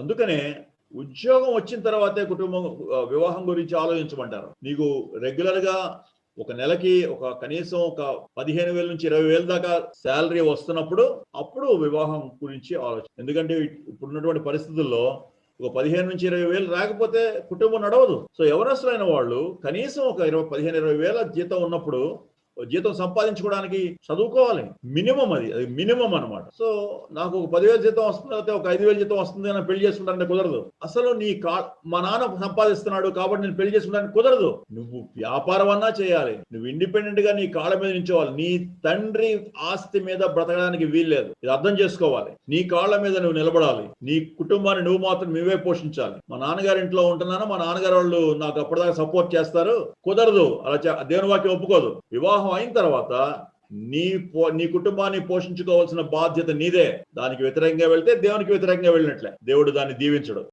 అందుకనే ఉద్యోగం వచ్చిన తర్వాతే కుటుంబం వివాహం గురించి ఆలోచించమంటారు. నీకు రెగ్యులర్గా ఒక నెలకి ఒక కనీసం ఒక పదిహేను వేల నుంచి ఇరవై వేల దాకా శాలరీ వస్తున్నప్పుడు అప్పుడు వివాహం గురించి ఆలోచన. ఎందుకంటే ఇప్పుడున్నటువంటి పరిస్థితుల్లో ఒక పదిహేను నుంచి ఇరవై వేలు రాకపోతే కుటుంబం నడవదు. సో ఎవరస్తులైన వాళ్ళు కనీసం ఒక ఇరవై పదిహేను ఇరవై వేల జీతం ఉన్నప్పుడు జీతం సంపాదించుకోవడానికి చదువుకోవాలి. మినిమం అది. అది మినిమం అన్నమాట. సో నాకు ఒక పదివేల జీతం వస్తుంది లేకపోతే ఒక ఐదు వేల జీతం వస్తుంది అని పెళ్ళి చేసుకుంటానంటే కుదరదు. అసలు నీ కా మా నాన్న సంపాదిస్తున్నాడు కాబట్టి నేను పెళ్ళి చేసుకుంటానికి కుదరదు. నువ్వు వ్యాపారం అన్నా చేయాలి. నువ్వు ఇండిపెండెంట్గా నీ కాళ్ళ మీద నించోవాలి నీ తండ్రి ఆస్తి మీద బ్రతకడానికి వీల్లేదు. ఇది అర్థం చేసుకోవాలి. నీ కాళ్ళ మీద నువ్వు నిలబడాలి. నీ కుటుంబాన్ని నువ్వు మాత్రం నువ్వే పోషించాలి. మా నాన్నగారి ఇంట్లో ఉంటున్నాను? మా నాన్నగారు వాళ్ళు నాకు అప్పటిదాకా సపోర్ట్ చేస్తారు. కుదరదు. అలా చే- దేవుని వాక్యం ఒప్పుకోదు. వివాహం అయిన తర్వాత నీ పో నీ కుటుంబాన్ని పోషించుకోవాల్సిన బాధ్యత నీదే. దానికి వ్యతిరేకంగా వెళ్తే దేవునికి వ్యతిరేకంగా వెళ్ళినట్లే. దేవుడు దాన్ని దీవించడు.